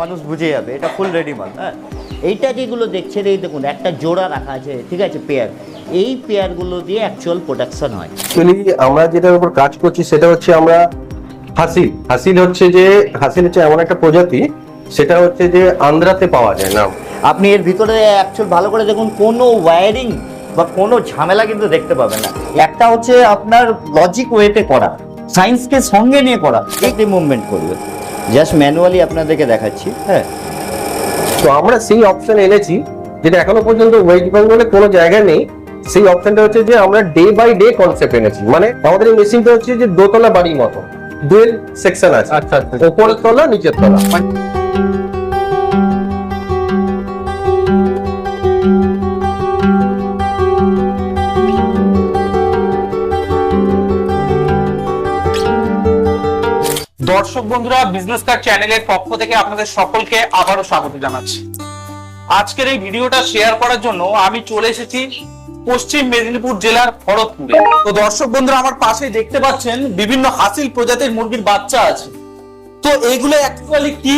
মানুষ বুঝে যাবে এটা ফুল রেডি মাল হ্যাঁ। এইটা যেগুলো দেখছেন এই দেখুন একটা জোড়া রাখা আছে ঠিক আছে পেয়ার এই পেয়ারগুলো দিয়ে অ্যাকচুয়াল প্রোডাকশন হয়। অ্যাকচুয়ালি আমরা যেটার উপর কাজ করছি সেটা হচ্ছে আমরা হাসিল। হাসিল হচ্ছে যে হাসিল হচ্ছে এমন একটা প্রজাতি সেটা হচ্ছে যে আন্ধ্রাতে পাওয়া যায় না আপনি এর ভিতরে অ্যাকচুয়াল ভালো করে দেখুন কোনো ওয়্যারিং বা কোনো ঝামেলা কিন্তু দেখতে পাবেন না। একটা হচ্ছে আপনার লজিক ওয়েতে করা সায়েন্সকে সঙ্গে নিয়ে করা একটি মুভমেন্ট করবে। জাস্ট ম্যানুয়ালি আপনাদেরকে দেখাচ্ছি হ্যাঁ। তো আমরা সেই অপশন এনেছি যেটা এখনও পর্যন্ত ওয়েস্ট বেঙ্গলে কোনো জায়গায় নেই। সেই অপশনটা হচ্ছে যে আমরা ডে বাই ডে কনসেপ্ট এনেছি। মানে আমাদের এই মেশিনটা হচ্ছে যে দোতলা বাড়ির মতো। দুয়েল সেকশন আছে। আচ্ছা আচ্ছা। উপরের তলা নিচের তলা। দর্শক বন্ধুরা বিজনেস কার্ড চ্যানেলের পক্ষ থেকে আপনাদের সকলকে আবারও স্বাগত জানাচ্ছি। আজকের এই ভিডিওটা শেয়ার করার জন্য আমি চলে এসেছি পশ্চিম মেদিনীপুর জেলার ভরতপুরে। তো দর্শক বন্ধুরা, আমার পাশে দেখতে পাচ্ছেন বিভিন্ন হাসিল প্রজাতির মুরগির বাচ্চা আছে। তো এইগুলো অ্যাকচুয়ালি কি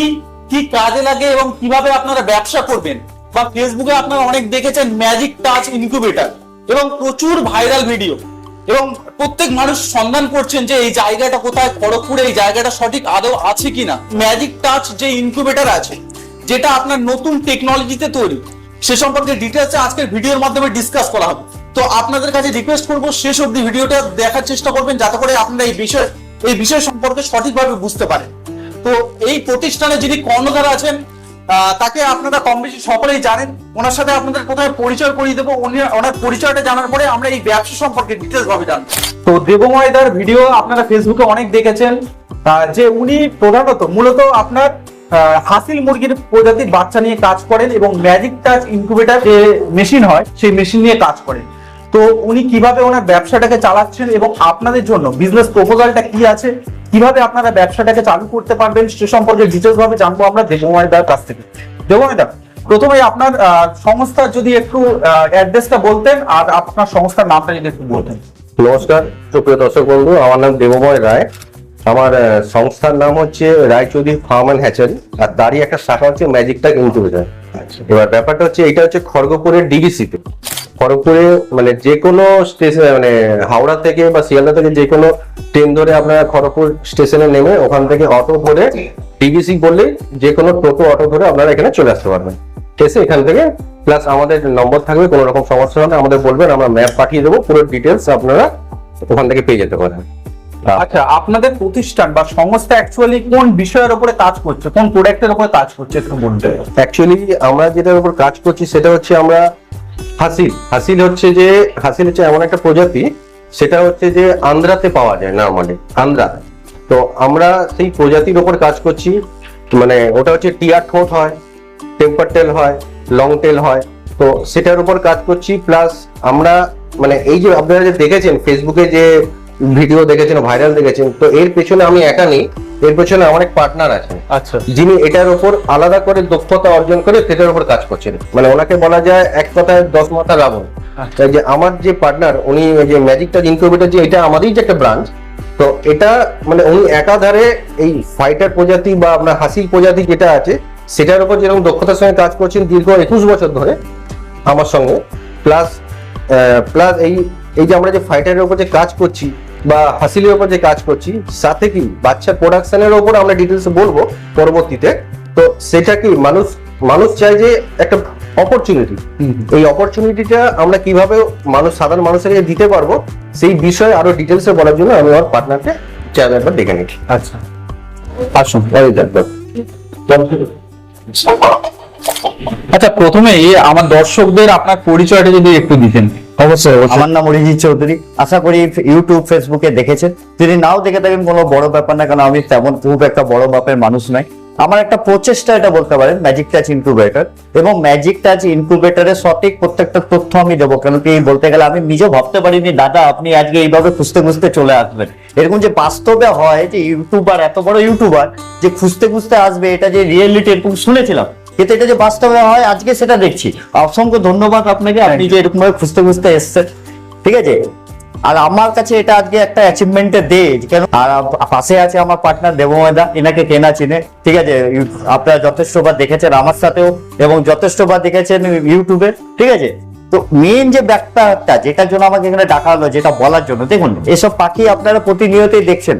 কি কাজে লাগে এবং কীভাবে আপনারা ব্যবসা করবেন? বা ফেসবুকে আপনারা অনেক দেখেছেন ম্যাজিক টাচ ইনকিউবেটর এবং প্রচুর ভাইরাল ভিডিও এবং প্রত্যেক মানুষ সন্ধান করছেন যে এই জায়গাটা কোথায়, খড়গপুরে এই জায়গাটা সঠিক আদৌ আছে কিনা। ম্যাজিক টাচ যে ইনকিউবেটর আছে, যেটা আপনার নতুন টেকনোলজিতে তৈরি, সে সম্পর্কে ডিটেলসে আজকের ভিডিওর মাধ্যমে ডিসকাস করা হবে। তো আপনাদের কাছে রিকোয়েস্ট করব, শেষ অবধি ভিডিওটা দেখার চেষ্টা করবেন, যাতে করে আপনারা এই বিষয় এই বিষয় সম্পর্কে সঠিকভাবে বুঝতে পারেন। তো এই প্রতিষ্ঠানে যিনি কর্ণধার আছেন তাকে আপনারা কম বেশি সকলেই জানেন। ওনার সাথে আপনাদের কোথায় পরিচয় করিয়ে দেবো ওনার পরিচয়টা জানার পরে আমরা এই ব্যবসা সম্পর্কে ডিটেলস ভাবে জানব। তো দেবময় দার ভিডিও আপনারা ফেসবুকে অনেক দেখেছেন। যে উনি প্রধানত মূলত আপনার হাসিল মুরগির প্রজাতির বাচ্চা নিয়ে কাজ করেন এবং ম্যাজিক টাচ ইনকিউবেটর যে মেশিন হয়, সেই মেশিন নিয়ে কাজ করেন। তো উনি কীভাবে ওনার ব্যবসাটাকে চালাচ্ছেন এবং আপনাদের জন্য বিজনেস প্রপোজালটা কি আছে? কীভাবে আপনারা ব্যবসাটাকে চালু করতে পারবেন সে সম্পর্কে ডিটেলস ভাবে জানব আমরা দেবময় দার কাছ থেকে। দেবময় দা প্রথমে আপনার সংস্থার যদি একটু অ্যাড্রেসটা বলতেন আর আপনার সংস্থার নামটা যদি একটু বলতেন। নমস্কার সুপ্রিয় দর্শক বন্ধু আমার নাম দেবময় রায়। আমার সংস্থার নাম হচ্ছে রায়চৌধুরী ফার্ম অ্যান্ড হ্যাচারি। আর তারই একটা শাখা হচ্ছে ম্যাজিক টাক ইনকিউবেটর এবার ব্যাপারটা হচ্ছে এটা হচ্ছে খড়গপুরের ডিবিসিতে খড়গপুরে মানে যে কোনো স্টেশন মানে হাওড়া থেকে বা শিয়ালদা থেকে যে কোনো ট্রেন ধরে আপনারা খড়গপুর স্টেশনে নেমে ওখান থেকে অটো ধরে ডিবিসি বললে যে কোনো টোটো অটো ধরে আপনারা এখানে চলে আসতে পারবেন। এসে এখান থেকে প্লাস আমাদের নম্বর থাকবে কোনো রকম সমস্যা হলে আমাদের বলবেন আমরা ম্যাপ পাঠিয়ে দেবো পুরো ডিটেলস আপনারা ওখান থেকে পেয়ে যেতে পারেন। আচ্ছা আপনাদের প্রতিষ্ঠান বা সংস্থা অ্যাকচুয়ালি কোন বিষয়ের উপরে কাজ করছে? কোন প্রোডাক্টের উপরে কাজ করছে? একটু বলতে অ্যাকচুয়ালি আমরা যেটার উপর কাজ করছি সেটা হচ্ছে আমরা হাসিল। হাসিল হচ্ছে যে, হাসিল হচ্ছে এমন একটা প্রজাতি, সেটা হচ্ছে যে আন্দ্রাতে পাওয়া যায়, না আমাদের, আন্দ্রা। তো আমরা সেই প্রজাতির ওপর কাজ করছি মানে ওটা হচ্ছে টিয়া ঠোঁট হয়, টেম্পার টেল হয়, লং টেল হয়, তো সেটার উপর কাজ করছি, প্লাস আমরা মানে এই যে আপনারা যে দেখেছেন, ফেসবুকে যে ভিডিও দেখেছেন ভাইরাল দেখেছেন তো এর পেছনে আমি একা নেই এর পেছনে আমার এক পার্টনার আছেন। আচ্ছা। যিনি এটার উপর আলাদা করে দক্ষতা অর্জন করে সেটার উপর কাজ করছেন। মানে ওনাকে বলা যায় এক কথায় দশ মাথা রাবণ। যে আমার যে পার্টনার উনি যে ম্যাজিকটা ইনকিউবেটর যে এটা আমাদেরই যে একটা ব্রাঞ্চ তো এটা মানে উনি একাধারে এই ফাইটার প্রজাতি বা আপনার হাসিল প্রজাতি যেটা আছে সেটার উপর যেরকম দক্ষতার সঙ্গে কাজ করছেন দীর্ঘ একুশ বছর ধরে আমার সঙ্গে প্লাস প্লাস এই এই যে আমরা যে ফাইটারের উপর যে কাজ করছি বা হাসিলের উপর যে কাজ করছি সাথে কি বাচ্চার প্রোডাকশনের উপর আমরা ডিটেলস বলব পরবর্তীতে। তো সেটা কি মানুষ মানুষ চায় যে একটা অপরচুনিটি এই অপরচুনিটিটা আমরা কীভাবে মানুষ সাধারণ মানুষের দিতে পারব সেই বিষয়ে আরও ডিটেলসে বলার জন্য আমি আমার পার্টনারকে চার একবার ডেকে নিচ্ছি। আচ্ছা। আসুন আচ্ছা প্রথমে আমার দর্শকদের আপনার পরিচয়টা যদি একটু দিতেন। অবশ্যই আমার নাম অরিজিৎ চৌধুরী। আশা করি ইউটিউব ফেসবুকে দেখেছেন। যদি নাও দেখে থাকেন, কোনো বড় ব্যাপার না, কারণ আমি তেমন খুব একটা বড় বাপের মানুষ নাই আমার একটা প্রচেষ্টা এটা বলতে পারেন ম্যাজিক টাচ ইনকিউবেটর এবং ম্যাজিক টাচ ইনকিউবেটরের সঠিক প্রত্যেকটা তথ্য আমি দেবো, কেন কি বলতে গেলে আমি নিজেও ভাবতে পারিনি, দাদা, আপনি আজকে এইভাবে খুঁজতে খুঁজতে চলে আসবেন। এরকম যে বাস্তবে হয় যে ইউটিউবার এত বড় ইউটিউবার যে খুঁজতে খুঁজতে আসবে, এটা যে রিয়েলিটি এরকম শুনেছিলাম। কিন্তু এটা যে বাস্তবে হয়, আজকে সেটা দেখছি। অসংখ্য ধন্যবাদ আপনাকে, আপনি যে এরকম ভাবে খুঁজতে খুঁজতে এসছেন। ঠিক আছে? আর আমার কাছে এটা আজকে একটা অ্যাচিভমেন্টের ডে কেন আর পাশে আছে আমার পার্টনার দেবময়দা এনাকে কেনা, চিনে। ঠিক আছে? আপনারা যথেষ্টবার দেখেছেন আমার সাথেও, এবং যথেষ্টবার দেখেছেন ইউটিউবে। ঠিক আছে? তো মেন যে ব্যাপারটা, যেটার জন্য আমাকে এখানে ডাকা হলো, যেটা বলার জন্য, দেখুন, এসব পাখি আপনারা প্রতিনিয়তই দেখছেন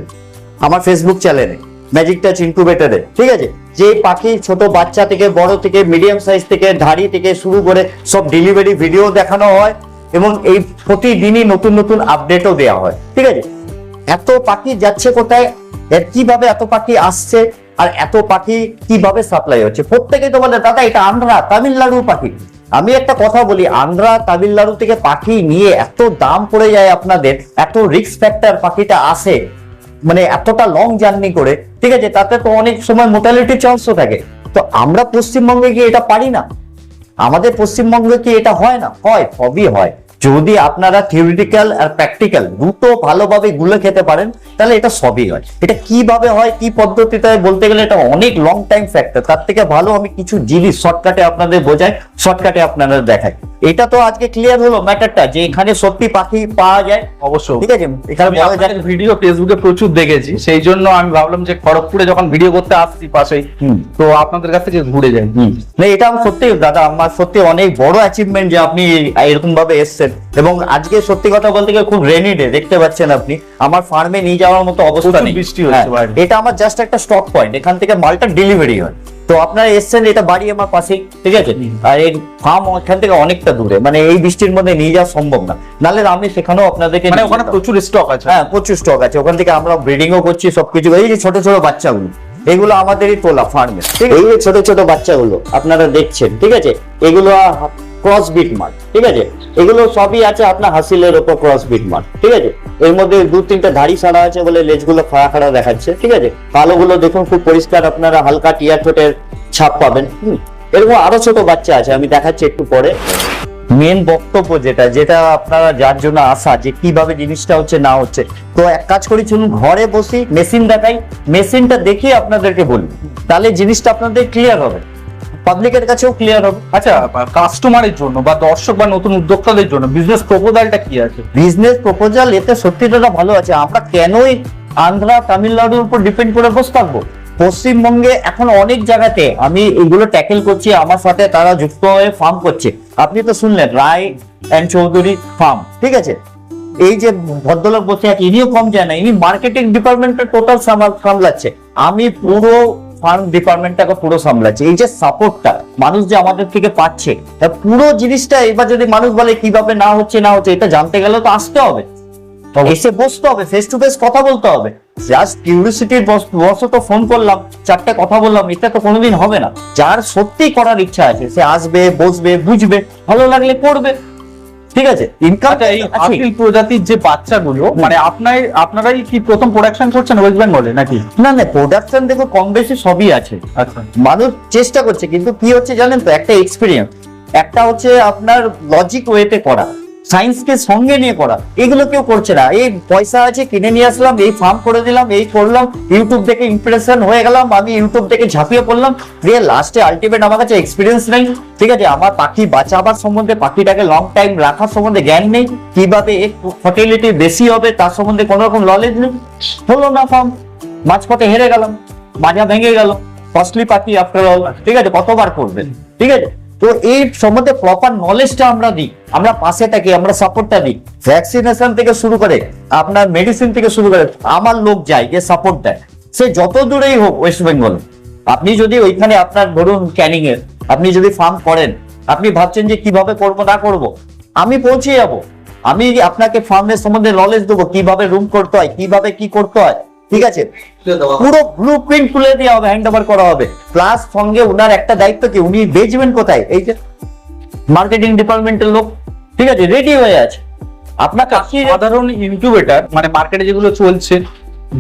আমার ফেসবুক চ্যানেলে ম্যাজিক টাচ ইনকুবেটরে ঠিক আছে? যে পাখি ছোট বাচ্চা থেকে, বড় থেকে মিডিয়াম সাইজ থেকে, ধাড়ি থেকে শুরু করে সব ডেলিভারি ভিডিও দেখানো হয় এবং এই প্রতিদিনই নতুন নতুন আপডেটও দেওয়া হয়। ঠিক আছে? এত পাখি যাচ্ছে কোথায়? এর কীভাবে এত পাখি আসছে? আর এত পাখি কীভাবে সাপ্লাই হচ্ছে? প্রত্যেকে তো বলে দাদা, এটা আন্ধ্রা, তামিলনাড়ু পাখি। আমি একটা কথা বলি, আন্ধ্রা, তামিলনাড়ু থেকে পাখি নিয়ে এত দাম পড়ে যায় আপনাদের, এত রিস্ক ফ্যাক্টর পাখিটা আসে মানে এতটা লং জার্নি করে ঠিক আছে, তাতে তো অনেক সময় মোটালিটি চান্সও থাকে। তো আমরা পশ্চিমবঙ্গে কি এটা পারি না। আমাদের পশ্চিমবঙ্গে কি এটা হয় না? হয়, সবই হয়। যদি আপনারা থিওরিটিক্যাল আর প্র্যাকটিক্যাল দুটো ভালোভাবে গুলে খেতে পারেন তাহলে এটা সবই হয়। এটা কীভাবে হয় কি পদ্ধতিতে বলতে গেলে এটা অনেক লং টাইম ফ্যাক্টর তার থেকে ভালো আমি কিছু জিনিস শর্টকাটে আপনাদের বোঝাই শর্টকাটে আপনাদের দেখাই। এটা তো আজকে ক্লিয়ার হলো ম্যাটারটা যে এখানে সত্যি পাখি পাওয়া যায়। অবশ্যই। ঠিক আছে? এখানে পাওয়া যায় ভিডিও ফেসবুকে প্রচুর দেখেছি সেই জন্য আমি ভাবলাম যে খড়গপুরে যখন ভিডিও করতে আসছি পাশেই তো আপনাদের কাছ থেকে ঘুরে যাই। না এটা সত্যি দাদা আমার সত্যি অনেক বড় অ্যাচিভমেন্ট যে আপনি এরকম ভাবে এসছেন। এবং আজকে সত্যি কথা বলতে গেলে খুব রেনি ডে দেখতে পাচ্ছেন আপনি। আমার ফার্মে নিয়ে যাওয়ার মতো অবস্থা নেই। বৃষ্টি হচ্ছে হ্যাঁ, এটা আমার জাস্ট একটা স্টক পয়েন্ট এখান থেকে মালটা ডেলিভারি হয়। তো আপনারা এসছেন এটা বাড়ি আমার পাশেই ঠিক আছে? আর এই ফার্ম এখান থেকে অনেকটা দূরে মানে এই বৃষ্টির মধ্যে নিয়ে যাওয়া সম্ভব না। নাহলে আমি সেখানেও আপনাদেরকে মানে ওখানে প্রচুর স্টক আছে। হ্যাঁ প্রচুর স্টক আছে। ওখান থেকে আমরা ব্রিডিংও করছি সবকিছু। এই যে ছোট ছোট বাচ্চাগুলো এগুলো আমাদেরই তোলা ফার্মে এই যে ছোট ছোট বাচ্চাগুলো আপনারা দেখছেন ঠিক আছে? এগুলো ক্রস বিট মার্ক ঠিক আছে? এগুলো সবই আছে আপনার হাসিলের ওপর ক্রস বিট মার্ক ঠিক আছে? এর মধ্যে দু তিনটা ধাড়ি সারা আছে বলে লেজগুলো খাড়া খাড়া দেখাচ্ছে, ঠিক আছে? কালোগুলো দেখুন, খুব পরিষ্কার আপনারা হালকা টিয়ার ঠোঁটের ছাপ পাবেন, হুম। এরকম আরও ছোট বাচ্চা আছে, আমি দেখাচ্ছি একটু পরে। মেন বক্তব্য যেটা যেটা আপনারা যার জন্য আসা যে কীভাবে জিনিসটা হচ্ছে, না হচ্ছে। তো এক কাজ করি, চলুন ঘরে বসি মেশিন দেখাই মেশিনটা দেখিয়ে আপনাদেরকে বলি। তাহলে জিনিসটা আপনাদের ক্লিয়ার হবে। পাবলিকের কাছেও ক্লিয়ার হবে। আচ্ছা কাস্টমারের জন্য বা দর্শক বা নতুন উদ্যোক্তাদের জন্য বিজনেস প্রপোজালটা কি আছে? বিজনেস প্রপোজাল এতে সত্যি দাদা ভালো আছে। আমরা কেনই আন্ধ্রা তামিলনাড়ুর উপর ডিপেন্ড করে বসে থাকব পশ্চিমবঙ্গে এখন অনেক জায়গাতে আমি এগুলো ট্যাকেল করছি আমার সাথে তারা যুক্ত হয়ে ফার্ম করছে। আপনি তো শুনলেন রায় অ্যান্ড চৌধুরী ফার্ম ঠিক আছে? এই যে ভদ্রলোক বসে আছে ইনিও কম যায় না ইনি মার্কেটিং ডিপার্টমেন্টের টোটাল সামলাচ্ছে। আমি পুরো ফার্ম ডিপার্টমেন্টটাকে পুরো সামলাচ্ছি। এই যে সাপোর্টটা মানুষ যে আমাদের থেকে পাচ্ছে তা পুরো জিনিসটা এবার যদি মানুষ বলে কীভাবে না হচ্ছে না হচ্ছে এটা জানতে গেলে তো আসতে হবে। এসে বসতে হবে ফেস টু ফেস কথা বলতে হবে। জাস্ট কিউরিসিটির বশত ফোন করলাম চারটে কথা বললাম এটা তো কোনোদিন হবে না। যার সত্যি করার ইচ্ছা আছে সে আসবে বসবে বুঝবে ভালো লাগলে করবে। ঠিক আছে? ইনকাম আচ্ছা এই আপিল প্রজাতির যে বাচ্চাগুলো মানে আপনার আপনারাই কি প্রথম প্রোডাকশন করছেন ওয়েস্ট বেঙ্গলে নাকি? না না প্রোডাকশন দেখো কম বেশি সবই আছে। আচ্ছা। মানুষ চেষ্টা করছে কিন্তু কি হচ্ছে জানেন তো একটা এক্সপিরিয়েন্স একটা হচ্ছে আপনার লজিক ওয়েতে করা। সায়েন্সকে সঙ্গে নিয়ে করা। এগুলো কেউ করছে না। এই পয়সা আছে, কিনে নিয়ে আসলাম, এই ফার্ম করে দিলাম, এই করলাম ইউটিউব থেকে ইমপ্রেশন হয়ে গেলাম, আমি ইউটিউব থেকে ঝাঁপিয়ে পড়লাম। দিয়ে লাস্টে আলটিমেট আমার কাছে এক্সপিরিয়েন্স নেই। ঠিক আছে, আমার পাখি বাঁচাবার সম্বন্ধে, পাখিটাকে লং টাইম রাখার সম্বন্ধে জ্ঞান নেই। কীভাবে ফার্টিলিটি বেশি হবে, তার সম্বন্ধে কোনো রকম নলেজ নেই। হলো না ফার্ম মাঝপথে হেরে গেলাম মাজা ভেঙে গেল কস্টলি পাখি আফটার অল ঠিক আছে, কতবার করবেন ঠিক আছে তো এই সম্বন্ধে প্রপার নলেজটা আমরা দিই। আমরা পাশে থাকি, আমরা সাপোর্টটা দিই। ভ্যাকসিনেশন থেকে শুরু করে, আপনার মেডিসিন থেকে শুরু করে, আমার লোক যায়, যে সাপোর্ট দেয়, সে যত দূরেই হোক ওয়েস্ট বেঙ্গল আপনি যদি ওইখানে আপনার ধরুন ক্যানিং এর আপনি যদি ফার্ম করেন, আপনি ভাবছেন যে কীভাবে করব, না করব, আমি পৌঁছে যাব। আমি আপনাকে ফার্মের সম্বন্ধে নলেজ দেবো, কীভাবে রুম করতে হয়, কীভাবে কি করতে হয়। ঠিক আছে? পুরো ব্লু প্রিন্ট তুলে দেওয়া হবে হ্যান্ড ওভার করা হবে। প্লাস সঙ্গে উনার একটা দায়িত্ব কি উনি বেচবেন কোথায়? এই যে মার্কেটিং ডিপার্টমেন্টের লোক ঠিক আছে রেডি হয়ে আছে। আপনার কাছে সাধারণ ইনকিউবেটর মানে মার্কেটে যেগুলো চলছে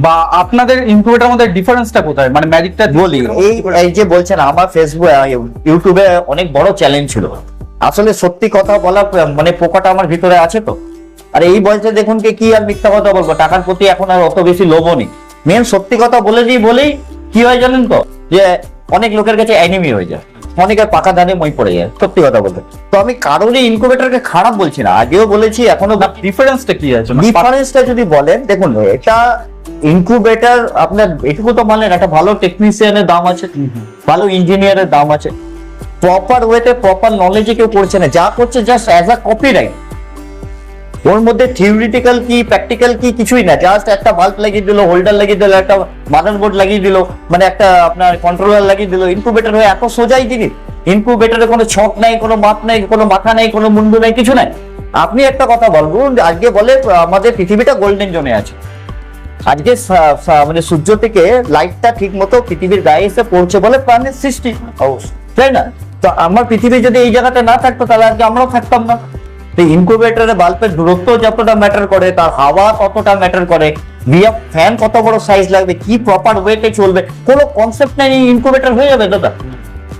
বা আপনাদের ইনকিউবেটার মধ্যে ডিফারেন্সটা কোথায়? মানে ম্যাজিকটা বলি এই এই যে বলছেন আমার ফেসবুক ইউটিউবে অনেক বড় চ্যালেঞ্জ ছিল। আসলে সত্যি কথা বলা মানে পোকাটা আমার ভিতরে আছে তো। আর এই বয়সে দেখুন কি কি আর মিথ্যা কথা বলব টাকার প্রতি এখন আর অত বেশি লোভও নেই। মেন সত্যি কথা বলে দিই বলেই কি হয় জানেন তো? যে অনেক লোকের কাছে অ্যানিমি হয়ে যায়। অনেকের পাকা ধানে মই পড়ে যায় সত্যি কথা বলতে। তো আমি কারোরই ইনকুবেটরকে খারাপ বলছি না আগেও বলেছি এখনও ডিফারেন্সটা কি আছে? মানে ডিফারেন্সটা যদি বলেন দেখুন এটা ইনকুবেটর আপনার এটুকু তো মানলেন একটা ভালো টেকনিশিয়ানের দাম আছে ভালো ইঞ্জিনিয়ারের দাম আছে। প্রপার ওয়েতে প্রপার নলেজে কেউ করছে না যা করছে জাস্ট অ্যাজ আ কপিরাইট ওর মধ্যে থিওরিটিক্যাল কি প্র্যাকটিক্যাল কি, কিছুই না। জাস্ট একটা বাল্ব লাগিয়ে দিল হোল্ডার লাগিয়ে দিল, একটা মাদার বোর্ড লাগিয়ে দিল মানে একটা আপনার কন্ট্রোলার লাগিয়ে দিল ইনকুবেটর হয়ে এত সোজাই জিনিস। ইনকুবেটরে কোনো ছক নাই, কোনো মাপ নাই, কোনো মাথা নাই, কোনো মুন্ডু নাই, কিছু নাই। আপনি একটা কথা বলবেন আজকে বলে আমাদের পৃথিবীটা গোল্ডেন জোনে আছে। আজকে মানে সূর্য থেকে লাইটটা ঠিক মতো পৃথিবীর গায়ে এসে পড়ছে বলে প্রাণের সৃষ্টি। অবশ্যই। তাই না? তো আমার পৃথিবী যদি এই জায়গাতে না থাকতো, তাহলে আজকে আমরাও থাকতাম না। তো ইনকুবেটরে বাল্বের দূরত্ব যতটা ম্যাটার করে তার হাওয়া ততটা ম্যাটার করে। বিয়া ফ্যান কত বড় সাইজ লাগবে কি প্রপার ওয়েতে চলবে কোনো কনসেপ্ট নাই ইনকুবেটর হয়ে যাবে দাদা।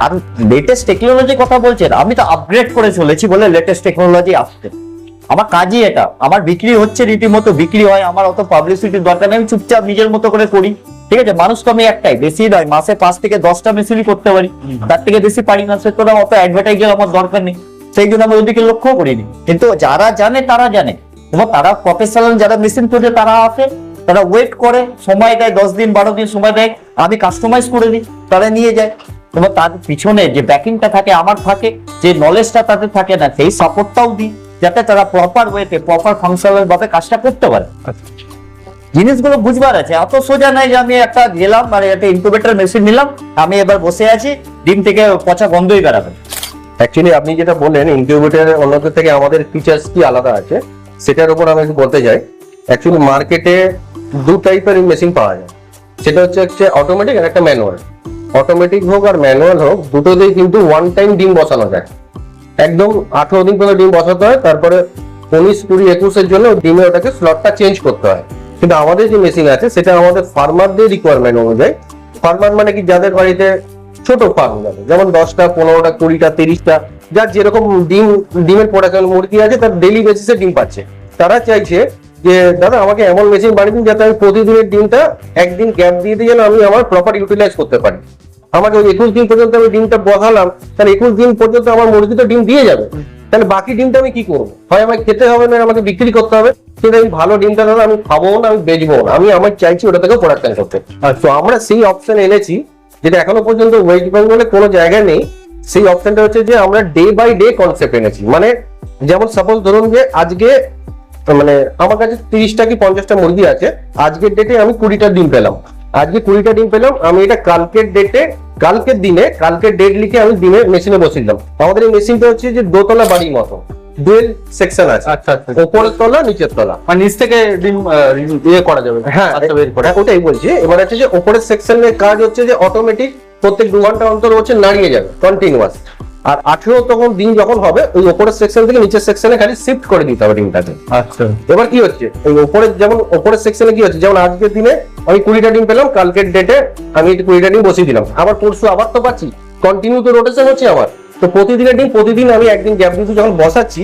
আর লেটেস্ট টেকনোলজি কথা বলছেন আমি তো আপগ্রেড করে চলেছি বলে লেটেস্ট টেকনোলজি আসছে। আমার কাজই এটা আমার বিক্রি হচ্ছে রীতিমতো বিক্রি হয় আমার অত পাবলিসিটির দরকার নেই আমি চুপচাপ নিজের মতো করে করি। ঠিক আছে মানুষ তো আমি একটাই বেশি নয় মাসে পাঁচ থেকে দশটা মেশিনই করতে পারি। তার থেকে বেশি পারি না সে তোরা অত অ্যাডভার্টাইজের আমার দরকার নেই। সেই জন্য আমি ওদিকে লক্ষ্য করিনি। কিন্তু যারা জানে, তারা জানে। এবং তারা প্রফেশনাল যারা মেশিন করছে তারা আছে। তারা ওয়েট করে, সময় দেয়, দশ দিন, বারো দিন সময় দেয়। আমি কাস্টমাইজ করে দিই তারা নিয়ে যায়। এবং তার পিছনে যে ব্যাকিংটা থাকে, আমার থাকে, যে নলেজটা তাদের থাকে না, সেই সাপোর্টটাও দিই, যাতে তারা প্রপার ওয়েতে প্রপার ফাংশনাল ভাবে কাজটা করতে পারে। জিনিসগুলো বুঝবার আছে। এত সোজা নাই যে আমি একটা গেলাম মানে একটা ইনকুবেটর মেশিন নিলাম, আমি এবার বসে আছি, ডিম থেকে পচা গন্ধই বেরাবে। অ্যাকচুয়ালি আপনি যেটা বললেন ইনকিউবেটরের অন্যদের থেকে আমাদের ফিচার্স কি আলাদা আছে, সেটার উপর আমি বলতে চাই। অ্যাকচুয়ালি মার্কেটে দু টাইপের মেশিন পাওয়া যায়। সেটা হচ্ছে হচ্ছে অটোমেটিক আর একটা ম্যানুয়াল অটোমেটিক হোক আর ম্যানুয়াল হোক দুটোতেই কিন্তু ওয়ান টাইম ডিম বসানো যায়। একদম আঠেরো দিন পর্যন্ত ডিম বসাতে হয়, তারপরে উনিশ, কুড়ি, একুশের জন্য ডিমে ওটাকে স্লটটা চেঞ্জ করতে হয়। কিন্তু আমাদের যে মেশিন আছে, সেটা আমাদের ফার্মারদের রিকোয়ারমেন্ট অনুযায়ী। ফার্মার মানে কি? যাদের বাড়িতে ছোট ফার্ম যাবে। যেমন দশটা পনেরোটা কুড়িটা তিরিশটা যার যেরকম ডিম ডিমের প্রোডাকশন মুরগি আছে তার ডেলি বেসিসে ডিম পাচ্ছে। তারা চাইছে যে দাদা আমাকে এমন মেশিন বানিয়ে দিন যাতে আমি প্রতিদিনের ডিমটা একদিন গ্যাপ দিয়ে দিয়ে যেন আমি আমার প্রপার ইউটিলাইজ করতে পারি। আমাকে ওই একুশ দিন পর্যন্ত আমি ডিমটা বসালাম তাহলে একুশ দিন পর্যন্ত আমার মুরগি তো ডিম দিয়ে যাবে। তাহলে বাকি ডিমটা আমি কি করব? হয় আমাকে খেতে হবে না আমাকে বিক্রি করতে হবে? কিন্তু আমি ভালো ডিমটা দাদা আমি খাব না আমি বেচবো না। আমি আমার চাইছি ওটা থেকে প্রোডাকশন করতে। তো আমরা সেই অপশন এনেছি। যেটা এখনও পর্যন্ত ওয়েস্ট বেঙ্গলে কোনো জায়গায় নেই, সেই অপশনটা হচ্ছে যে আমরা ডে বাই ডে কনসেপ্ট এনেছি। মানে যেমন সাপোজ ধরুন যে আজকে মানে আমার কাছে তিরিশটা কি পঞ্চাশটা মুরগি আছে, আজকের ডেটে আমি কুড়িটা ডিম পেলাম। আজকে কুড়িটা ডিম পেলাম, আমি এটা কালকের ডেটে কালকের দিনে, কালকের ডেট লিখে আমি ডিমের মেশিনে বসিয়ে দিলাম। আমাদের এই মেশিনটা হচ্ছে যে দোতলা বাড়ির মতো। ডুয়েল সেকশন আছে। আচ্ছা আচ্ছা। ওপরের তলা নিচের তলা। মানে নিচ থেকে ডিম ইয়ে করা যাবে হ্যাঁ বাচ্চা বের করে। হ্যাঁ, ওটাই বলছি। এবার হচ্ছে যে ওপরের সেকশনের কাজ হচ্ছে যে অটোমেটিক প্রত্যেক দু ঘণ্টা অন্তর হচ্ছে নাড়িয়ে যাবে কন্টিনিউয়াস আর আঠেরো তখন দিন যখন হবে ওই ওপরের সেকশন থেকে নিচের সেকশনে খালি শিফট করে দিতে হবে ডিমটাকে। আচ্ছা। এবার কি হচ্ছে? এই ওপরের যেমন ওপরের সেকশনে কি হচ্ছে? যেমন আজকের দিনে আমি কুড়িটা ডিম পেলাম কালকের ডেটে আমি কুড়িটা ডিম বসিয়ে দিলাম। আবার পরশু আবার তো পাচ্ছি। কন্টিনিউ তো রোটেশন হচ্ছে আমার। তো প্রতিদিনের ডিম প্রতিদিন আমি একদিন গ্যাপ দিয়ে যখন বসাচ্ছি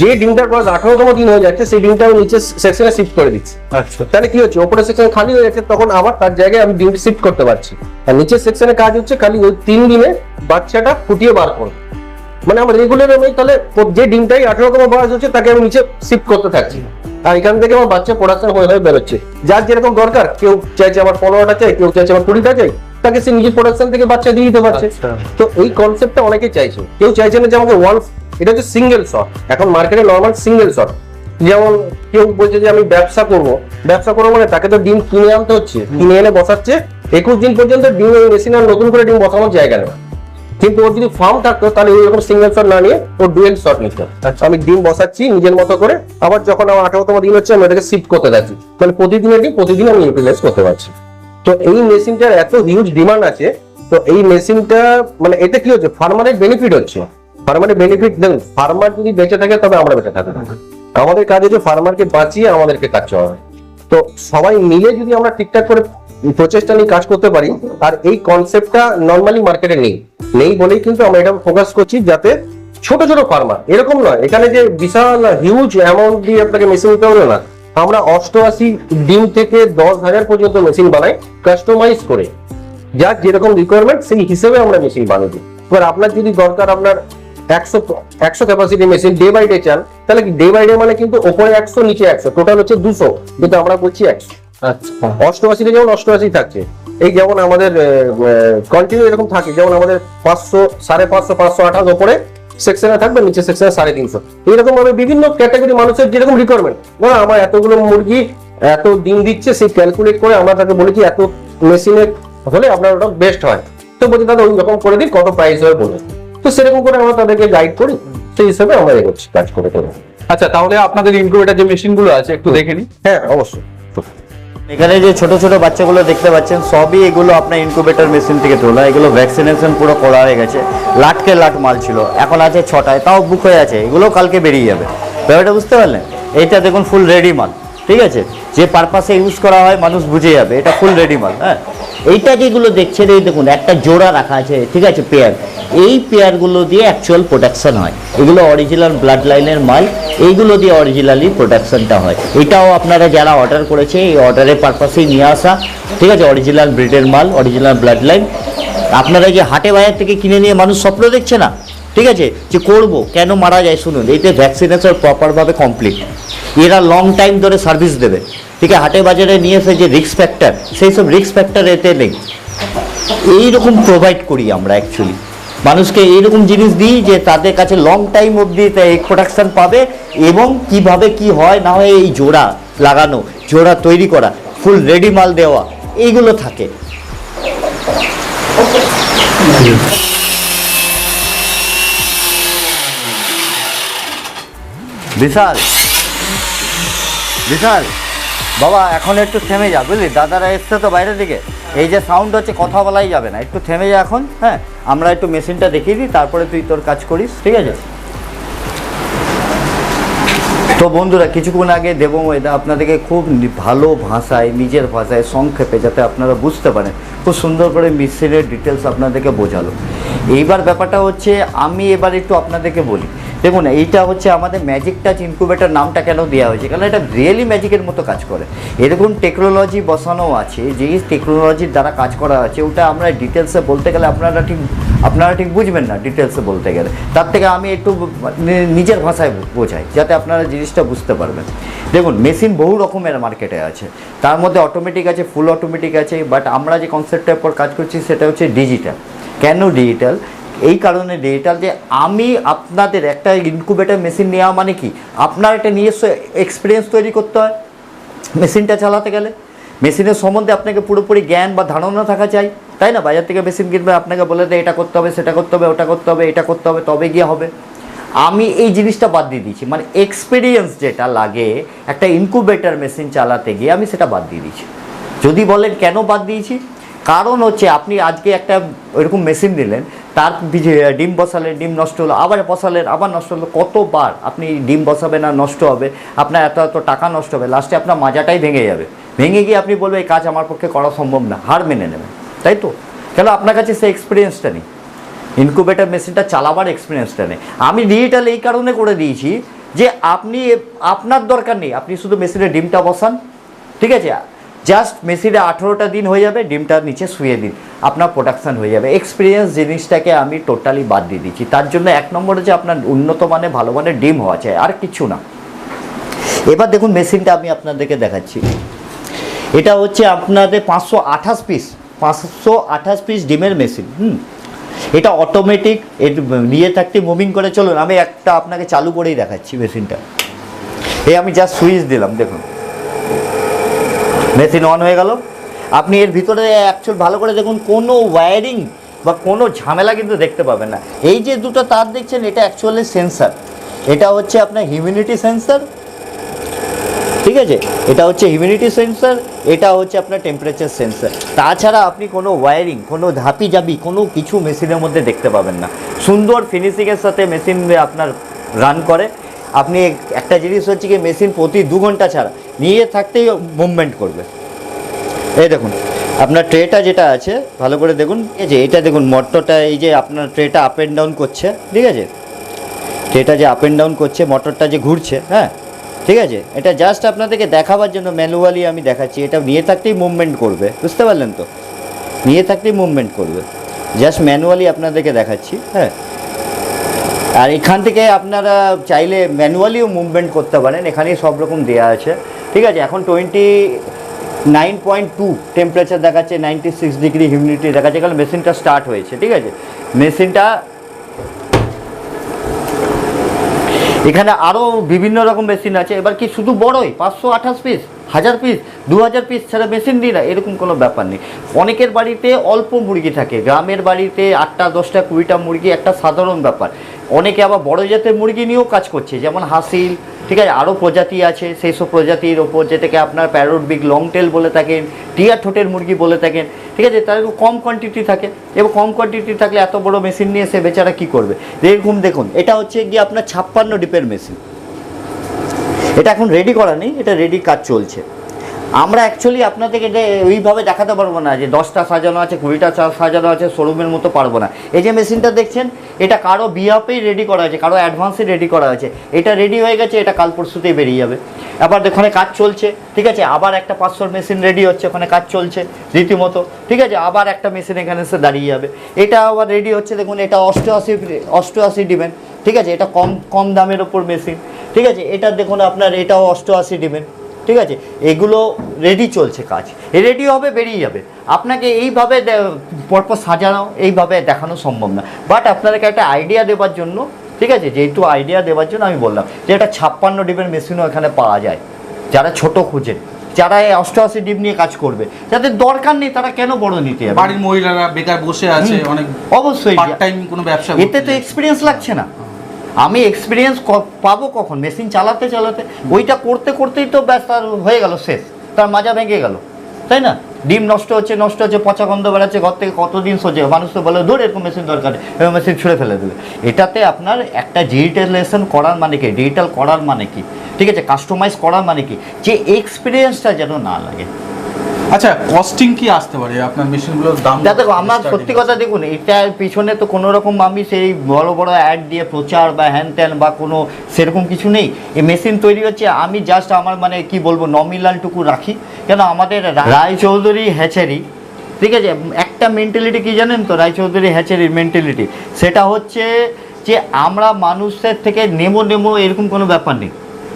যে ডিমটার বয়স আঠারোতম দিন হয়ে যাচ্ছে সেই ডিমটা আমি নিচের সেকশনে শিফট করে দিচ্ছি। আচ্ছা। তাহলে কি হচ্ছে? ওপরের সেকশন খালি হয়ে যাচ্ছে তখন আবার তার জায়গায় আমি ডিমটি শিফট করতে পারছি। আর নিচের সেকশনে কাজ হচ্ছে খালি ওই তিন দিনে বাচ্চাটা ফুটিয়ে বার করব মানে আমার রেগুলার আমি তাহলে যে ডিমটাই আঠারোতম বয়স হচ্ছে তাকে আমি নিচে শিফট করতে থাকছি। আর এখান থেকে আমার বাচ্চা প্রোডাকশন হয়ে হয়ে বেরোচ্ছে। যার যেরকম দরকার কেউ চাইছে আমার পনেরোটা চাই কেউ চাইছে আমার কুড়িটা চাই তাকে সে নিজের প্রোডাকশন থেকে বাচ্চা দিয়ে দিতে পারছে। আচ্ছা। তো এই কনসেপ্টটা অনেকে চাইছে। কেউ চাইছে না যে আমাকে ওয়ান এটা হচ্ছে সিঙ্গেল শট এখন মার্কেটে নর্মাল সিঙ্গেল শট যেমন কেউ বলছে যে আমি ব্যবসা করব। ব্যবসা করব মানে তাকে তো ডিম কিনে আনতে হচ্ছে। কিনে এনে বসাচ্ছে। একুশ দিন পর্যন্ত ডিম ওই মেশিন আর নতুন করে ডিম বসানোর জায়গা নেই। কিন্তু ওর যদি ফার্ম থাকতো তাহলে ওই রকম সিঙ্গেল শট না নিয়ে ওর ডুয়েল শট নিত। আমি ডিম বসাচ্ছি নিজের মতো করে। আবার যখন আমার আঠারোতম দিন হচ্ছে আমি ওটাকে শিফট করতে যাচ্ছি। মানে প্রতিদিনের ডিম প্রতিদিন আমি ইউটিলাইজ করতে পারছি। তো এই মেশিনটার এত হিউজ ডিমান্ড আছে, তো এই মেশিনটা মানে এতে কি হচ্ছে? ফার্মারের বেনিফিট হচ্ছে। ফার্মারের বেনিফিট দেখুন ফার্মার যদি বেঁচে থাকে, তবে আমরা বেঁচে থাকব। আমাদের কাজ হচ্ছে ফার্মারকে বাঁচিয়ে আমাদেরকে কাজ হবে তো সবাই মিলে যদি আমরা ঠিকঠাক করে প্রচেষ্টা নিয়ে কাজ করতে পারি, আর এই কনসেপ্টটা নর্মালি মার্কেটে নেই। নেই বলেই কিন্তু আমরা এটা ফোকাস করছি যাতে ছোট ছোট ফার্মার এরকম নয়। এখানে যে বিশাল হিউজ অ্যামাউন্ট দিয়ে আপনাকে মেশিন নিতে হবে না। আমরা অষ্টআশি ডিম থেকে দশ হাজার পর্যন্ত মেশিন বানাই কাস্টমাইজ করে। যার যেরকম রিকোয়ারমেন্ট সেই হিসেবে আমরা মেশিন বানিয়ে দিই। এবার আপনার যদি দরকার আপনার একশো একশো capacity machine day by day চান তাহলে কি ডে বাই ডে মানে কিন্তু ওপরে একশো নিচে একশো টোটাল হচ্ছে দুশো কিন্তু আমরা বলছি একশো। আচ্ছা। অষ্টআশিতে যেমন অষ্টআশি থাকছে এই যেমন আমাদের কন্টিনিউ এরকম থাকে যেমন আমাদের পাঁচশো সাড়ে পাঁচশো পাঁচশো আঠাশ ওপরে সেকশনে থাকবে নিচে সেকশনে সাড়ে তিনশো। এইরকম ভাবে বিভিন্ন ক্যাটাগরি মানুষের যেরকম রিকোয়ারমেন্ট না আমার এতগুলো মুরগি এত দিন দিচ্ছে সেই ক্যালকুলেট করে আমরা তাকে বলি কি এত মেশিনে হলে আপনার ওটা বেস্ট হয়। তো বলছি দাদা ওই রকম করে দিন কত প্রাইস হবে বলে তো সেরকম করে আমরা তাদেরকে গাইড করি সেই হিসাবে আমরা এগোচ্ছি কাজ করে করে আচ্ছা তাহলে আপনাদের ইনকিউবেটর যে মেশিনগুলো আছে একটু দেখে নিই। হ্যাঁ অবশ্যই। এখানে যে ছোট ছোট বাচ্চাগুলো দেখতে পাচ্ছেন, সবই এগুলো আপনার ইনকুবেটার মেশিন থেকে তোলা এগুলো ভ্যাকসিনেশন পুরো করা হয়ে গেছে। লাটকে লাট মাল ছিল, এখন আছে ছটায়, তাও বুক হয়ে আছে, এগুলো কালকে বেরিয়ে যাবে। ব্যাপারটা বুঝতে পারলেন? এইটা দেখুন ফুল রেডি মাল, ঠিক আছে? যে পারপাসে ইউজ করা হয়, মানুষ বুঝে যাবে। এটা ফুল রেডি মাল হ্যাঁ? এইটা যেগুলো দেখছেন এই দেখুন, একটা জোড়া রাখা আছে, ঠিক আছে পেয়ার এই পেয়ারগুলো দিয়ে অ্যাকচুয়াল প্রোডাকশন হয়। এগুলো অরিজিনাল ব্লাড লাইনের মাল, এইগুলো দিয়ে অরিজিনালি প্রোডাকশনটা হয়। এটাও আপনারা যারা অর্ডার করেছে, এই অর্ডারের পারপাসেই নিয়ে আসা, ঠিক আছে অরিজিনাল ব্রিডের মাল অরিজিনাল ব্লাড লাইন আপনারা যে হাটে বাজার থেকে কিনে নিয়ে মানুষ স্বপ্ন দেখছে না? ঠিক আছে, যে করব, কেন মারা যায়, শুনুন এইটা ভ্যাকসিনেশন প্রপারভাবে কমপ্লিট এরা লং টাইম ধরে সার্ভিস দেবে। ঠিক আছে হাটে বাজারে নিয়ে এসে যে রিক্স ফ্যাক্টর সেই সব রিক্স ফ্যাক্টর এতে নেই। এইরকম প্রোভাইড করি আমরা অ্যাকচুয়ালি মানুষকে এইরকম জিনিস দিই যে তাদের কাছে লং টাইম অবধি এই প্রোডাকশান পাবে এবং কীভাবে কি হয়, না হয় এই জোড়া লাগানো, জোড়া তৈরি করা ফুল রেডি মাল দেওয়া, এইগুলো থাকে। বিশাল। বিশাল। বাবা, এখন একটু থেমে যা, বুঝলি? দাদারা এসছে তো বাইরে দিকে। এই যে সাউন্ড হচ্ছে, কথা বলাই যাবে না। একটু থেমে যা এখন হ্যাঁ? আমরা একটু মেশিনটা দেখিয়ে দিই, তারপরে তুই তোর কাজ করিস, ঠিক আছে? তো বন্ধুরা, কিছুক্ষণ আগে দেবম ওয়েদা আপনাদেরকে খুব ভালো ভাষায়, নিজের ভাষায় সংক্ষেপে যাতে আপনারা বুঝতে পারেন, খুব সুন্দর করে মেশিনের ডিটেলস আপনাদেরকে বোঝালো। এইবার ব্যাপারটা হচ্ছে, আমি এবার একটু আপনাদেরকে বলি। দেখুন, এইটা হচ্ছে আমাদের ম্যাজিক টাচ ইনকিউবেটার নামটা কেন দেওয়া হয়েছে? কারণ এটা রিয়েলি ম্যাজিকের মতো কাজ করে। এরকম টেকনোলজি বসানো আছে, যেই টেকনোলজির দ্বারা কাজ করা আছে, ওটা আমরা ডিটেলসে বলতে গেলে আপনারা ঠিক আপনারা ঠিক বুঝবেন না ডিটেলসে বলতে গেলে। তার থেকে আমি একটু নিজের ভাষায় বোঝাই, যাতে আপনারা জিনিসটা বুঝতে পারবেন। দেখুন মেশিন বহু রকমের মার্কেটে আছে। তার মধ্যে অটোমেটিক আছে ফুল অটোমেটিক আছে বাট আমরা যে কনসেপ্টের উপর কাজ করছি, সেটা হচ্ছে ডিজিটাল কেন ডিজিটাল এই কারণে ডিজিটাল যে আমি আপনাদের একটা ইনকুবেটার মেশিন নেওয়া মানে কি? আপনার একটা নিজস্ব এক্সপিরিয়েন্স তৈরি করতে হয়। মেশিনটা চালাতে গেলে। মেশিনের সম্বন্ধে আপনাকে পুরোপুরি জ্ঞান বা ধারণা থাকা চাই। তাই না? বাজার থেকে মেশিন কিনবে, আপনাকে বলে দেয়, এটা করতে হবে, সেটা করতে হবে, ওটা করতে হবে, এটা করতে হবে, তবে গিয়ে হবে। আমি এই জিনিসটা বাদ দিয়ে দিয়েছি। মানে এক্সপিরিয়েন্স যেটা লাগে, একটা ইনকুবেটার মেশিন চালাতে গিয়ে আমি সেটা বাদ দিয়ে দিয়েছি। যদি বলেন কেন বাদ দিয়েছি? কারণ হচ্ছে আপনি আজকে একটা ওইরকম মেশিন নিলেন, তার ডিম বসালেন ডিম নষ্ট হলো, আবার বসালেন আবার নষ্ট হলো, কতবার আপনি ডিম বসাবেন না নষ্ট হবে, আপনার এত এত টাকা নষ্ট হবে লাস্টে আপনার মাজাটাই ভেঙে যাবে। ভেঙে গিয়ে আপনি বলবেন, এই কাজ আমার পক্ষে করা সম্ভব না, হার মেনে নেবেন। তাই তো? কেন আপনার কাছে সেই এক্সপিরিয়েন্সটা নেই? ইনকুবেটার মেশিনটা চালাবার এক্সপিরিয়েন্সটা নেই। আমি ডিজিটাল এই কারণে করে দিয়েছি যে, আপনি, আপনার দরকার নেই, আপনি শুধু মেশিনে ডিমটা বসান, ঠিক আছে? জাস্ট মেশিনে আঠেরোটা দিন হয়ে যাবে, ডিমটার নিচে শুয়ে দিন। আপনার প্রোডাকশান হয়ে যাবে। এক্সপিরিয়েন্স জিনিসটাকে আমি টোটালি বাদ দিয়ে দিচ্ছি। তার জন্য এক নম্বর হচ্ছে আপনার উন্নত মানে ভালো মানের ডিম হওয়া চাই, আর কিছু না। এবার দেখুন মেশিনটা আমি আপনাদেরকে দেখাচ্ছি। এটা হচ্ছে আপনাদের পাঁচশো আঠাশ পিস পাঁচশো আঠাশ পিস ডিমের মেশিন, হুম? এটা অটোমেটিক নিয়ে থাকতে মুভিং করে চলুন। আমি একটা আপনাকে চালু করেই দেখাচ্ছি মেশিনটা। এই আমি জাস্ট সুইচ দিলাম, দেখুন। মেশিন অন হয়ে গেল। আপনি এর ভিতরে অ্যাকচুয়াল ভালো করে দেখুন, কোনো ওয়্যারিং বা কোনো ঝামেলা কিন্তু দেখতে পাবেন না। এই যে দুটো তার দেখছেন, এটা অ্যাকচুয়ালি সেন্সার এটা হচ্ছে আপনার হিউমিনিটি সেন্সার ঠিক আছে? এটা হচ্ছে হিউমিডিটি সেন্সর এটা হচ্ছে আপনার টেম্পারেচার সেন্সর তাছাড়া আপনি কোনো ওয়্যারিং কোনো ধাপি জাবি কোনো কিছু মেশিনের মধ্যে দেখতে পাবেন না। সুন্দর ফিনিশিংয়ের সাথে মেশিন আপনার রান করে। আপনি একটা জিনিস হচ্ছে কি মেশিন প্রতি দু ঘণ্টা ছাড়া নিয়ে থাকতেই মুভমেন্ট করবে। এই দেখুন, আপনার ট্রেটা যেটা আছে, ভালো করে দেখুন ঠিক আছে এটা দেখুন মটরটা এই যে আপনার ট্রেটা আপ অ্যান্ড ডাউন করছে, ঠিক আছে? ট্রেটা যে আপ অ্যান্ড ডাউন করছে মটরটা যে ঘুরছে হ্যাঁ? ঠিক আছে? এটা জাস্ট আপনাদেরকে দেখাবার জন্য ম্যানুয়ালি আমি দেখাচ্ছি, এটা নিয়ে থাকতেই মুভমেন্ট করবে, বুঝতে পারলেন তো? নিয়ে থাকতেই মুভমেন্ট করবে। জাস্ট ম্যানুয়ালি আপনাদেরকে দেখাচ্ছি হ্যাঁ? আর এখান থেকে আপনারা চাইলে ম্যানুয়ালিও মুভমেন্ট করতে পারেন, এখানেই সব রকম দেওয়া আছে। ঠিক আছে, এখন twenty nine point two temperature দেখাচ্ছে নাইনটি সিক্স ডিগ্রি হিউমিডিটি দেখাচ্ছে, কারণ মেশিনটা স্টার্ট হয়েছে, ঠিক আছে? মেশিনটা এখানে আরও বিভিন্ন রকম মেশিন আছে, এবার কি শুধু বড়ই, পাঁচশো আঠাশ পিস হাজার পিস দু হাজার পিস ছাড়া মেশিন দিই না, এরকম কোনো ব্যাপার নেই। অনেকের বাড়িতে অল্প মুরগি থাকে, গ্রামের বাড়িতে আটটা, দশটা, কুড়িটা মুরগি একটা সাধারণ ব্যাপার। অনেকে আবার বড় জাতের মুরগি নিয়েও কাজ করছে, যেমন হাসিল, ঠিক আছে, আরও প্রজাতি আছে সেই সব প্রজাতির ওপর যেটাকে আপনার প্যারোট বিগ লং টেল বলে থাকেন টিয়া ঠোঁটের মুরগি বলে থাকেন, ঠিক আছে একটু কম কোয়ান্টিটি থাকে, এবং কম কোয়ান্টিটি থাকলে এত বড় মেশিন নিয়ে সে বেচারা কী করবে? এরকম দেখুন, এটা হচ্ছে গিয়ে আপনার ছাপ্পান্ন ডিপের মেশিন এটা এখন রেডি করা নেই, এটা রেডি কাজ চলছে। আমরা অ্যাকচুয়ালি আপনাদেরকে এটা ওইভাবে দেখাতে পারব না যে দশটা সাজানো আছে, কুড়িটা সাজানো আছে শোরুমের মতো পারব না। এই যে মেশিনটা দেখছেন, এটা কারও বিয়াপেই রেডি করা আছে, কারও অ্যাডভান্সে রেডি করা আছে। এটা রেডি হয়ে গেছে, এটা কাল পরশুতেই বেরিয়ে যাবে। আবার ওখানে কাজ চলছে, ঠিক আছে? আবার একটা পাঁচশোর মেশিন রেডি হচ্ছে, ওখানে কাজ চলছে, রীতিমতো, ঠিক আছে? আবার একটা মেশিন এখানে এসে দাঁড়িয়ে যাবে। এটা আবার রেডি হচ্ছে, দেখুন, এটা অষ্টআশি অষ্টআশি ডিমেন ঠিক আছে? এটা কম কম দামের ওপর মেশিন ঠিক আছে? এটা দেখুন আপনার, এটাও অষ্টআশি ডিমেন ঠিক আছে? এগুলো রেডি চলছে কাজ। রেডি হবে বেরিয়ে যাবে। আপনাকে এইভাবে পরপর সাজানো এইভাবে দেখানো সম্ভব না। বাট আপনাদেরকে একটা আইডিয়া দেওয়ার জন্য ঠিক আছে? যেহেতু আইডিয়া দেওয়ার জন্য আমি বললাম যে একটা ছাপ্পান্ন ডিমের মেশিনও এখানে পাওয়া যায় যারা ছোট খুঁজেন যারা এই অষ্টআশি ডিম নিয়ে কাজ করবে যাদের দরকার নেই তারা কেন বড় নিতে যাবে? বাড়ির মহিলারা বেকার বসে আছে অনেক অবশ্যই। পার্ট টাইম কোনো ব্যবসা এতে তো এক্সপিরিয়েন্স লাগছে না। আমি এক্সপিরিয়েন্স পাবো কখন? মেশিন চালাতে চালাতে। ওইটা করতে করতেই তো ব্যাস তার হয়ে গেল শেষ। তার মাজা ভেঙে গেল। তাই না? ডিম নষ্ট হচ্ছে নষ্ট হচ্ছে পচা গন্ধ বেড়াচ্ছে ঘর থেকে কতদিন সোজে মানুষ তো বলে ধর এরকম মেশিন দরকার এরকম মেশিন ছুঁড়ে ফেলে দেবে এটাতে আপনার একটা ডিজিটালাইজেশন করার মানে কি? ডিজিটাল করার মানে কি? ঠিক আছে কাস্টমাইজ করার মানে কি? যে এক্সপিরিয়েন্সটা যেন না লাগে। আচ্ছা কস্টিং কি আসতে পারে? আপনার মেশিনগুলোর দাম দেখো আমার সত্যি কথা দেখুন এটার পিছনে তো কোনো রকম আমি সেই বড় বড় অ্যাড দিয়ে প্রচার বা হ্যান ত্যান বা কোনো সেরকম কিছু নেই। এই মেশিন তৈরি হচ্ছে আমি জাস্ট আমার মানে কি বলব নমিনালটুকু রাখি। কেন আমাদের রায়চৌধুরী হ্যাচারি ঠিক আছে? একটা মেন্টালিটি কি জানেন তো? রায়চৌধুরী হ্যাচারির মেন্টালিটি সেটা হচ্ছে যে আমরা মানুষের থেকে নেমো নেমো এরকম কোনো ব্যাপার নেই।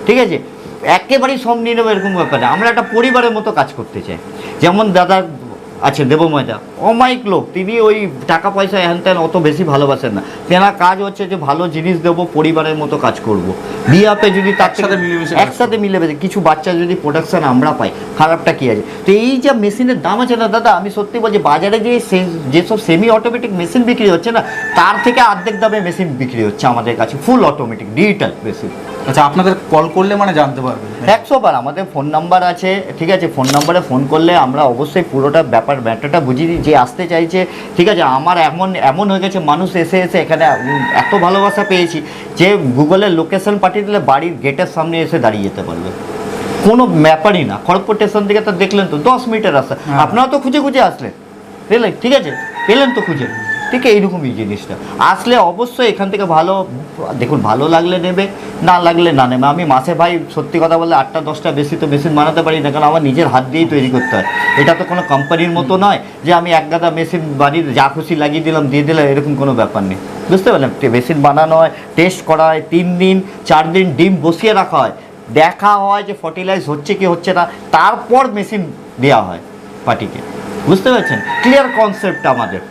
ঠিক আছে? একেবারেই সব নিয়ে নেব, এরকম ব্যাপারে আমরা একটা পরিবারের মতো কাজ করতে চাই। যেমন দাদা আছে দেবময়দা অমায়িক লোক তিনি ওই টাকা পয়সা হ্যান ত্যান অত বেশি ভালোবাসেন না। তেনার কাজ হচ্ছে যে ভালো জিনিস দেবো পরিবারের মতো কাজ করব। বিয়াপে যদি তার সাথে একসাথে মিলেমিশে একসাথে মিলেমিশে কিছু বাচ্চা যদি প্রোডাকশন আমরা পাই খারাপটা কি আছে? তো এই যে মেশিনের দাম আছে না দাদা আমি সত্যি বলছি বাজারে যে সে- যেসব সেমি অটোমেটিক মেশিন বিক্রি হচ্ছে না তার থেকে অর্ধেক দামে মেশিন বিক্রি হচ্ছে আমাদের কাছে ফুল অটোমেটিক ডিজিটাল মেশিন আচ্ছা আপনাদের কল করলে মানে জানতে পারবে। একশো বার আমাদের ফোন নাম্বার আছে ঠিক আছে ফোন নাম্বারে ফোন করলে আমরা অবশ্যই পুরোটা ব্যাপার ম্যাটারটা বুঝিয়ে দিই যে আসতে চাইছে ঠিক আছে আমার এমন এমন হয়ে গেছে মানুষ এসে এসে এখানে এত ভালোবাসা পেয়েছি যে গুগলের লোকেশন পাঠিয়ে দিলে বাড়ির গেটের সামনে এসে দাঁড়িয়ে যেতে পারবে। কোনো ব্যাপারই না খড়গপুর স্টেশন থেকে তো দেখলেন তো দশ মিনিটের রাস্তা। হ্যাঁ। আপনারা তো খুঁজে খুঁজে আসলেন ঠিক আছে পেলেন তো খুঁজে। ঠিক এইরকমই জিনিসটা। আসলে অবশ্যই এখান থেকে ভালো, দেখুন, ভালো লাগলে নেবে, না লাগলে না নেবে। আমি মাসে ভাই সত্যি কথা বললে আটটা, দশটা বেশি তো মেশিন বানাতে পারি না, কারণ আমার নিজের হাত দিয়েই তৈরি করতে হয়। এটা তো কোনো কোম্পানির মতো নয় যে আমি এক গাদা মেশিন বানিয়ে যা খুশি লাগিয়ে দিলাম, দিয়ে দিলাম, এরকম কোনো ব্যাপার নেই। বুঝতে পারলাম মেশিন বানানো হয় টেস্ট করা হয়, তিন দিন, চার দিন ডিম বসিয়ে রাখা হয়। দেখা হয় যে ফার্টিলাইজ হচ্ছে কি হচ্ছে না, তারপর মেশিন দেওয়া হয় পার্টিকে বুঝতে পারছেন? ক্লিয়ার কনসেপ্ট আমাদের।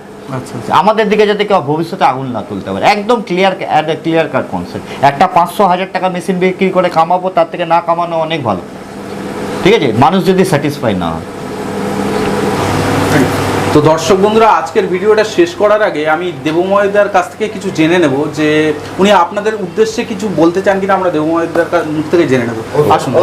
আমাদের দিকে যাতে কেউ ভবিষ্যতে আগুন না তুলতে পারে একদম ক্লিয়ার ক্লিয়ার কাট কনসেপ্ট একটা পাঁচশো হাজার টাকা মেশিন বিক্রি করে কামাবো তার থেকে না কামানো অনেক ভালো। ঠিক আছে? মানুষ যদি স্যাটিসফাই না হয়। তো দর্শক বন্ধুরা আজকের ভিডিওটা শেষ করার আগে আমি দেবময়দার কাছ থেকে কিছু জেনে নেব যে উনি আপনাদের উদ্দেশ্যে কিছু বলতে চান কিনা আমরা দেবময়দার কা- মুখ থেকে জেনে নেব। আসুন।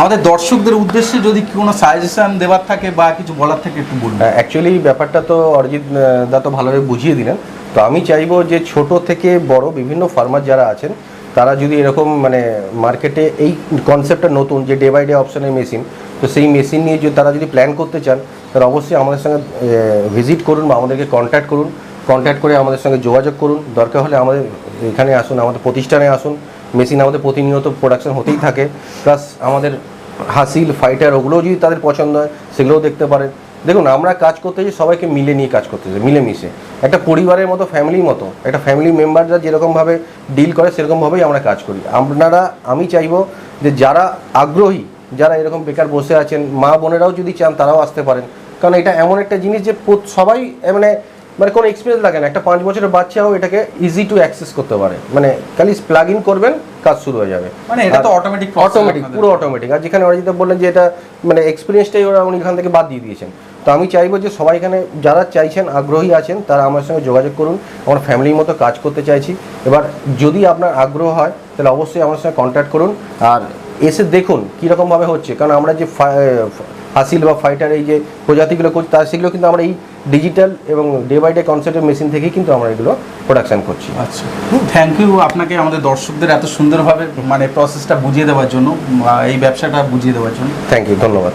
আমাদের দর্শকদের উদ্দেশ্যে যদি কোনো সাজেশন দেওয়ার থাকে বা কিছু বলার থাকে একটু বলুন। অ্যাকচুয়ালি ব্যাপারটা তো অরিজিৎ দা তো ভালোভাবে বুঝিয়ে দিলেন। তো আমি চাইব যে ছোট থেকে বড় বিভিন্ন ফার্মার যারা আছেন, তারা যদি এরকম মানে মার্কেটে এই কনসেপ্টটা নতুন যে ডে বাই ডে অপশনের মেশিন তো সেই মেশিন নিয়ে যদি তারা যদি প্ল্যান করতে চান, তাহলে অবশ্যই আমাদের সঙ্গে ভিজিট করুন বা আমাদেরকে কন্ট্যাক্ট করুন। কন্ট্যাক্ট করে আমাদের সঙ্গে যোগাযোগ করুন। দরকার হলে আমাদের এখানে আসুন, আমাদের প্রতিষ্ঠানে আসুন। মেশিন আমাদের প্রতিনিয়ত প্রোডাকশন হতেই থাকে। প্লাস আমাদের হাসিল ফাইটার ওগুলোও যদি তাদের পছন্দ হয়, সেগুলোও দেখতে পারেন দেখুন, আমরা কাজ করতে যে সবাইকে মিলে নিয়ে কাজ করতেছে মিলেমিশে। একটা পরিবারের মতো ফ্যামিলির মতো, একটা ফ্যামিলি মেম্বাররা যেরকমভাবে ডিল করে, সেরকমভাবেই আমরা কাজ করি। আপনারা, আমি চাইব যে যারা আগ্রহী, যারা এরকম বেকার বসে আছেন, মা বোনেরাও যদি চান, তারাও আসতে পারেন। কারণ এটা এমন একটা জিনিস যে সবাই মানে মানে কোনো এক্সপিরিয়েন্স লাগে না। একটা পাঁচ বছরের বাচ্চাও এটাকে ইজি টু অ্যাক্সেস করতে পারে। মানে খালি প্লাগ ইন করবেন কাজ শুরু হয়ে যাবে। মানে এটা তো process অটোমেটিক পুরো অটোমেটিক আর যেখানে অরিজিৎ বললেন যে এটা মানে এক্সপিরিয়েন্সটাই ওরা উনি এখান থেকে বাদ দিয়ে দিয়েছেন। তো আমি চাইব যে সবাই এখানে যারা চাইছেন আগ্রহী আছেন তারা আমার সঙ্গে যোগাযোগ করুন। আমার ফ্যামিলির মতো কাজ করতে চাইছি। এবার যদি আপনার আগ্রহ হয় তাহলে অবশ্যই আমার সঙ্গে কন্ট্যাক্ট করুন। আর এসে দেখুন কীরকমভাবে হচ্ছে। কারণ আমরা যে হাসিল বা ফাইটার এই যে প্রজাতিগুলো করছি তার সেগুলো কিন্তু আমরা এই ডিজিটাল এবং ডে বাই ডে কনসেপ্টের মেশিন থেকেই কিন্তু আমরা এগুলো প্রোডাকশান করছি। আচ্ছা। থ্যাংক ইউ আপনাকে আমাদের দর্শকদের এত সুন্দরভাবে মানে প্রসেসটা বুঝিয়ে দেওয়ার জন্য এই ব্যবসাটা বুঝিয়ে দেওয়ার জন্য। থ্যাংক ইউ ধন্যবাদ।